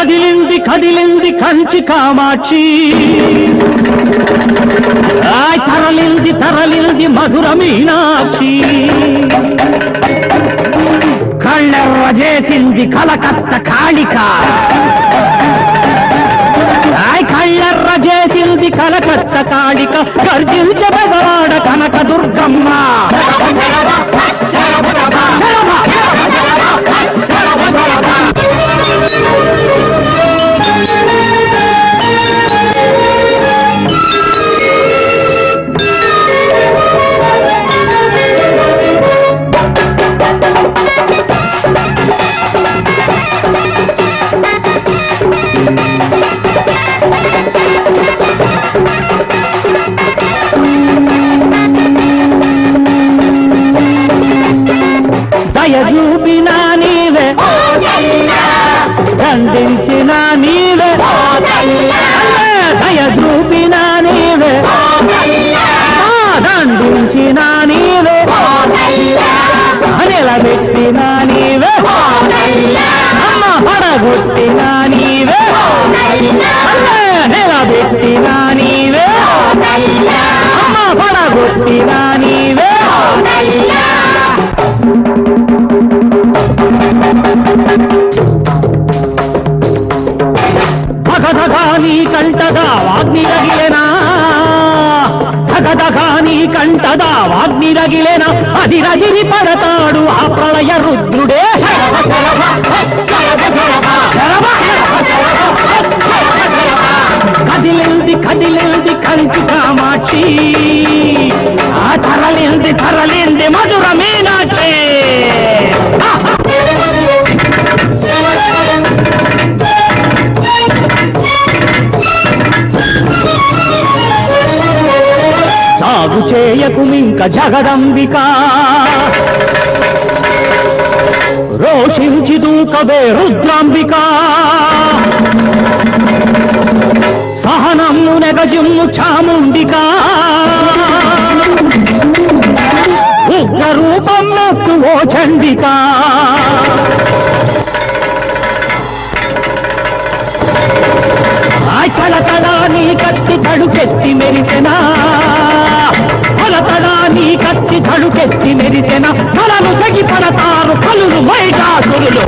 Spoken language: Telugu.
కదిలింది కదిలింది కంచి కామాక్షి. ఆయ్ తరలింది తరలింది మధుర మీనాక్షి. కళ్ళెర్ర చేసింది కలకత్త కాళిక. ఆయ్ కళ్ళెర్ర చేసింది కలకత్త కాళిక. గర్జించబెదవాడ దయచూపిన నీవే. దండించిన నీవే. దయచూపిన నీవే. ఆ, నీవే. నిలబెట్టిన నీవే. అమ్మ నీవే? నిలబెట్టిన నీవే అమ్మ పడగొట్టిన నీవే? ధగధగా నీ కంటగా వాగ్ని రగిలేనా ధగధగా నీ కంటగా వాగ్ని రగిలేనా అది రగిలి పడతాడు ఆ ప్రళయ రుద్రుడే. కదిలింది కంచి కామాక్షి. ఆ తరలింది తరలింది మధుర మీనాక్షి. సాగు చేయకు మింక జగదంబిక. రోషించి దూకవే రుద్రాంబిక. సహనము నెగజిమ్ము చాముండిక. ఉగ్ర రూపం నొక్కు ఓ చండిక. తల నీ కత్తి తడుకెత్తి మెరిసెనా తల నీ కత్తి తడుకెత్తి మెరిసెనా తలను తెగి పడతారు కలులు మైకాసురులు